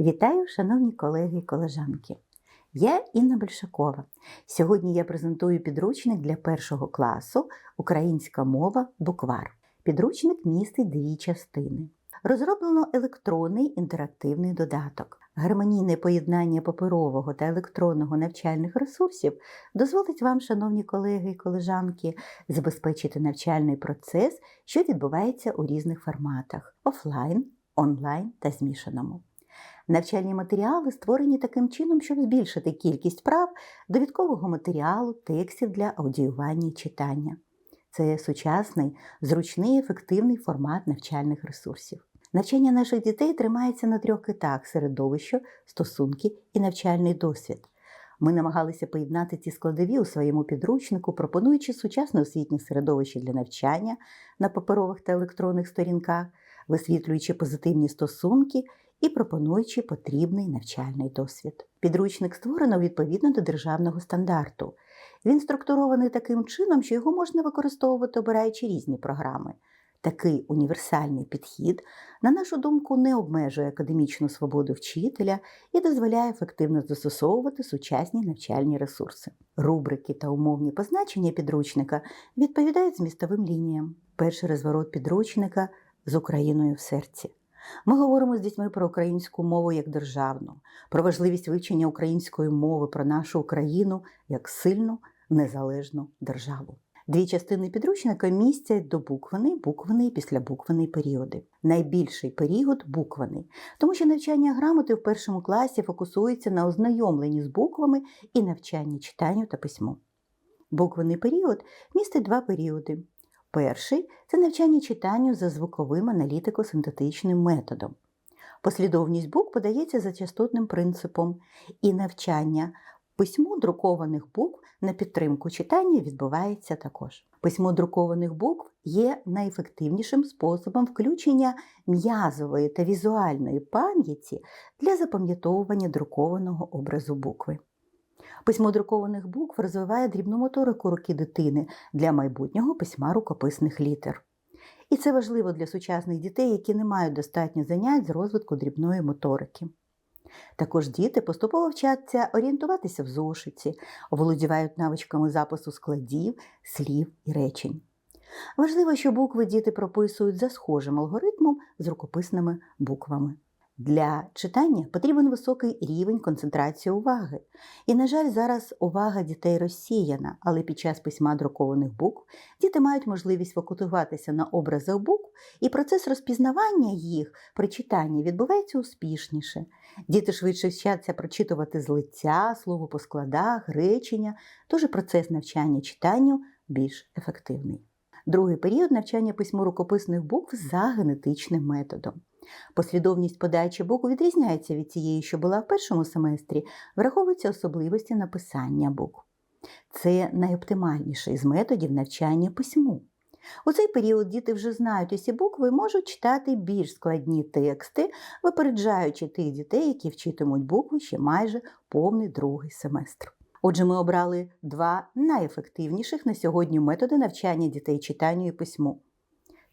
Вітаю, шановні колеги і колежанки. Я Інна Большакова. Сьогодні я презентую підручник для першого класу Українська мова буквар. Підручник містить дві частини. Розроблено електронний інтерактивний додаток. Гармонійне поєднання паперового та електронного навчальних ресурсів дозволить вам, шановні колеги і колежанки, забезпечити навчальний процес, що відбувається у різних форматах офлайн, онлайн та змішаному. Навчальні матеріали створені таким чином, щоб збільшити кількість прав довідкового матеріалу, текстів для аудіювання і читання. Це сучасний, зручний, ефективний формат навчальних ресурсів. Навчання наших дітей тримається на трьох китах середовище, стосунки і навчальний досвід. Ми намагалися поєднати ці складові у своєму підручнику, пропонуючи сучасне освітнє середовище для навчання на паперових та електронних сторінках, висвітлюючи позитивні стосунки і пропонуючи потрібний навчальний досвід. Підручник створено відповідно до державного стандарту. Він структурований таким чином, що його можна використовувати, обираючи різні програми. Такий універсальний підхід, на нашу думку, не обмежує академічну свободу вчителя і дозволяє ефективно застосовувати сучасні навчальні ресурси. Рубрики та умовні позначення підручника відповідають змістовим лініям. Перший розворот підручника з Україною в серці. Ми говоримо з дітьми про українську мову як державну, про важливість вивчення української мови, про нашу Україну як сильну незалежну державу. Дві частини підручника містять до буквений, буквений і післябуквений періоди. Найбільший період буквений, тому що навчання грамоти в першому класі фокусується на ознайомленні з буквами і навчанні читанню та письму. Буквений період містить два періоди. Перший це навчання читанню за звуковим аналітико-синтетичним методом. Послідовність букв подається за частотним принципом, і навчання письму друкованих букв на підтримку читання відбувається також. Письмо друкованих букв є найефективнішим способом включення м'язової та візуальної пам'яті для запам'ятовування друкованого образу букви. Письмо друкованих букв розвиває дрібну моторику руки дитини для майбутнього письма рукописних літер. І це важливо для сучасних дітей, які не мають достатньо занять з розвитку дрібної моторики. Також діти поступово вчаться орієнтуватися в зошиті, оволодівають навичками запису складів, слів і речень. Важливо, що букви діти прописують за схожим алгоритмом з рукописними буквами. Для читання потрібен високий рівень концентрації уваги. І, на жаль, зараз увага дітей розсіяна, але під час письма друкованих букв діти мають можливість фокусуватися на образах букв, і процес розпізнавання їх при читанні відбувається успішніше. Діти швидше вчаться прочитувати з лиця, слово по складах, речення, тож процес навчання читанню більш ефективний. Другий період навчання письму рукописних букв за генетичним методом. Послідовність подачі букв відрізняється від цієї, що була в першому семестрі, враховуються особливості написання букв. Це найоптимальніший з методів навчання письму. У цей період діти вже знають усі букви і можуть читати більш складні тексти, випереджаючи тих дітей, які вчитимуть букви ще майже повний другий семестр. Отже, ми обрали два найефективніших на сьогодні методи навчання дітей читанню і письму.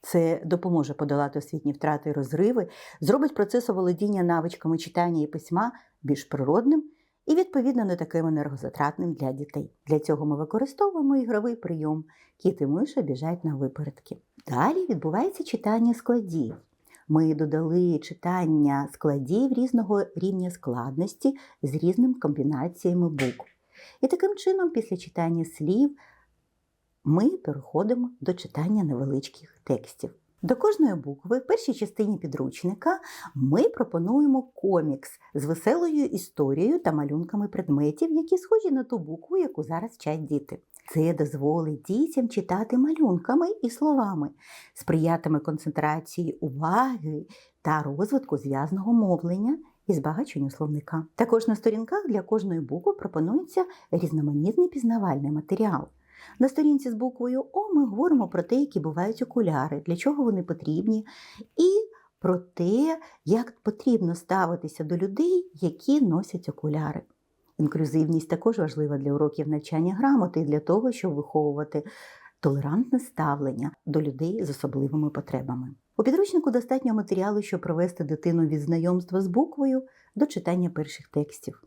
Це допоможе подолати освітні втрати і розриви, зробить процес оволодіння навичками читання і письма більш природним і, відповідно, не таким енергозатратним для дітей. Для цього ми використовуємо ігровий прийом кіт і миша біжать на випередки. Далі відбувається читання складів. Ми додали читання складів різного рівня складності з різними комбінаціями букв. І таким чином, після читання слів, ми переходимо до читання невеличких текстів. До кожної букви в першій частині підручника ми пропонуємо комікс з веселою історією та малюнками предметів, які схожі на ту букву, яку зараз вчать діти. Це дозволить дітям читати малюнками і словами, сприятиме концентрації уваги та розвитку зв'язного мовлення і збагаченню словника. Також на сторінках для кожної букви пропонується різноманітний пізнавальний матеріал. На сторінці з буквою О ми говоримо про те, які бувають окуляри, для чого вони потрібні, і про те, як потрібно ставитися до людей, які носять окуляри. Інклюзивність також важлива для уроків навчання грамоти і для того, щоб виховувати толерантне ставлення до людей з особливими потребами. У підручнику достатньо матеріалу, щоб провести дитину від знайомства з буквою до читання перших текстів.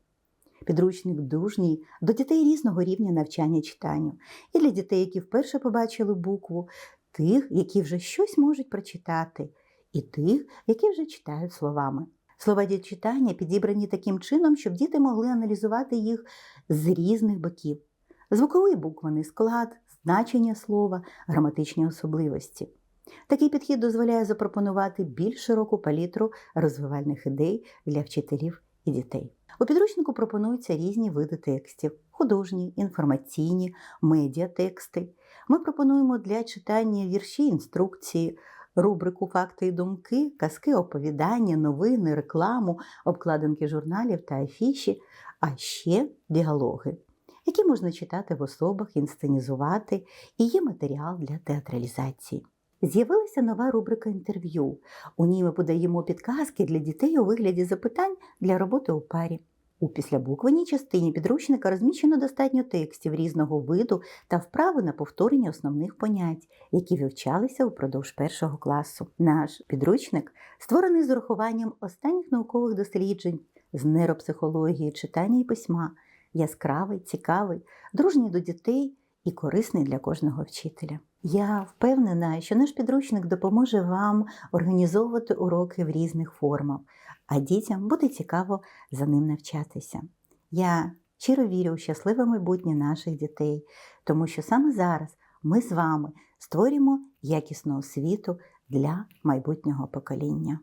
Підручник дружній до дітей різного рівня навчання читанню, і для дітей, які вперше побачили букву, тих, які вже щось можуть прочитати, і тих, які вже читають словами. Слова для читання підібрані таким чином, щоб діти могли аналізувати їх з різних боків: звуковий буквений склад, значення слова, граматичні особливості. Такий підхід дозволяє запропонувати більш широку палітру розвивальних ідей для вчителів і дітей. У підручнику пропонуються різні види текстів: художні, інформаційні, медіатексти. Ми пропонуємо для читання вірші, інструкції, рубрику Факти і думки, казки, оповідання, новини, рекламу, обкладинки журналів та афіші, а ще діалоги, які можна читати в особах, інсценізувати, і є матеріал для театралізації. З'явилася нова рубрика інтерв'ю. У ній ми подаємо підказки для дітей у вигляді запитань для роботи у парі. У післябуквенній частині підручника розміщено достатньо текстів різного виду та вправи на повторення основних понять, які вивчалися упродовж першого класу. Наш підручник створений з урахуванням останніх наукових досліджень з нейропсихології, читання і письма, яскравий, цікавий, дружній до дітей і корисний для кожного вчителя. Я впевнена, що наш підручник допоможе вам організовувати уроки в різних формах, а дітям буде цікаво за ним навчатися. Я щиро вірю у щасливе майбутнє наших дітей, тому що саме зараз ми з вами створюємо якісну освіту для майбутнього покоління.